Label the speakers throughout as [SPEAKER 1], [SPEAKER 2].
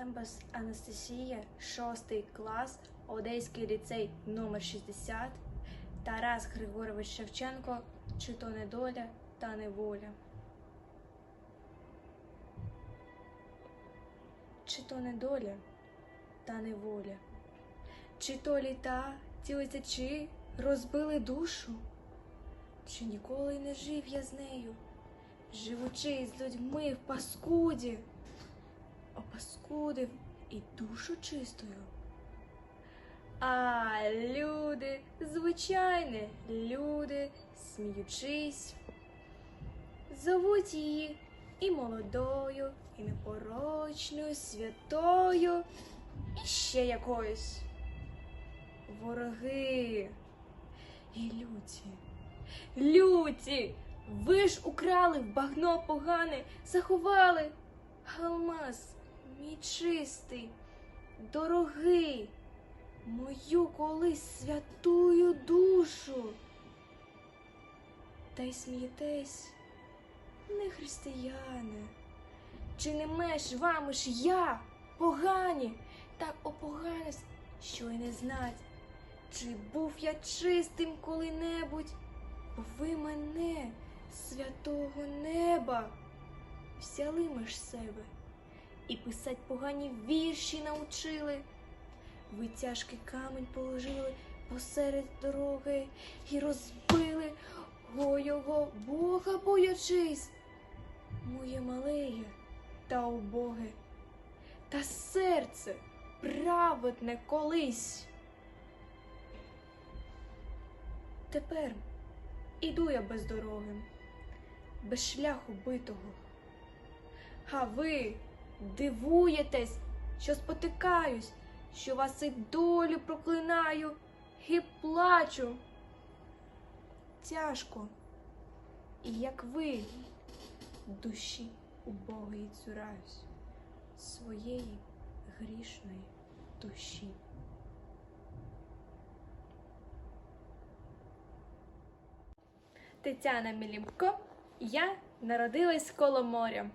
[SPEAKER 1] Лембас Анастасія, 6 клас, Одеський ліцей номер 60 Тарас Григорович Шевченко, чи то не доля, та неволя. Чи то не доля, та неволя. Чи то літа, ті летячі розбили душу, чи ніколи не жив я з нею, живучи з людьми в паскуді, опаскудив і душу чистою. А люди, звичайні люди, сміючись, зовуть її і молодою, і непорочною, святою, і ще якоюсь. Вороги і люті, люті, ви ж украли в багно погане, заховали алмаз, мій чистий, дорогий, мою колись святую душу. Та й смієтесь, не християни, чи не меж вами ж я, погані, так опоганись, що й не знать, чи був я чистим коли-небудь, бо ви мене, святого неба, взяли меж себе і писать погані вірші научили. Ви тяжкий камінь положили посеред дороги і розбили го його Бога боячись. Моє малеє та убоге, та серце праведне колись. Тепер іду я без дороги, без шляху битого. А ви дивуєтесь, що спотикаюсь, що вас і долю проклинаю і плачу. Тяжко, і як ви душі убогої цураюсь своєї грішної душі. Тетяна Мілімко, я народилась коло моря.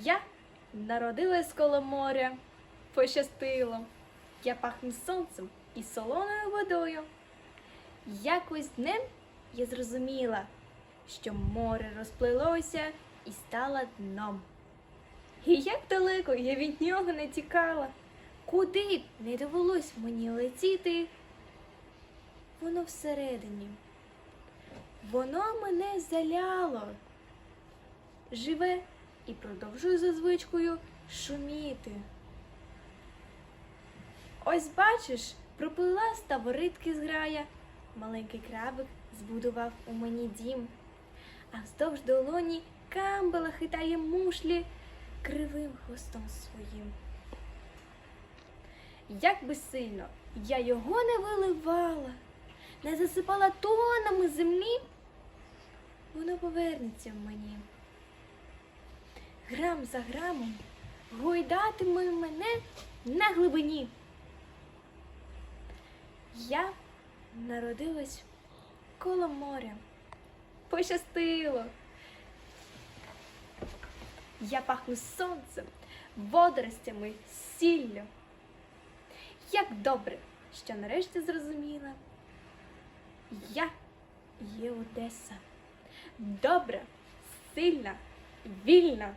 [SPEAKER 1] Я народилась коло моря, пощастило. Я пахну сонцем і солоною водою. Якось днем я зрозуміла, що море розплилося і стало дном. І як далеко я від нього не тікала, куди б не довелось мені летіти, воно всередині. Воно мене заляло, живе і продовжує за звичкою шуміти. Ось бачиш, проплила ставоритки зграя, маленький крабик збудував у мені дім, а вздовж долоні камбала хитає мушлі кривим хвостом своїм. Як би сильно я його не виливала, не засипала тонами землі, воно повернеться в мені. Грам за грамом гойдатиме мене на глибині. Я народилась коло моря. Пощастило. Я пахну сонцем, водоростями, сіллю. Як добре, що нарешті зрозуміла. Я є Одеса. Добра, сильна, вільна.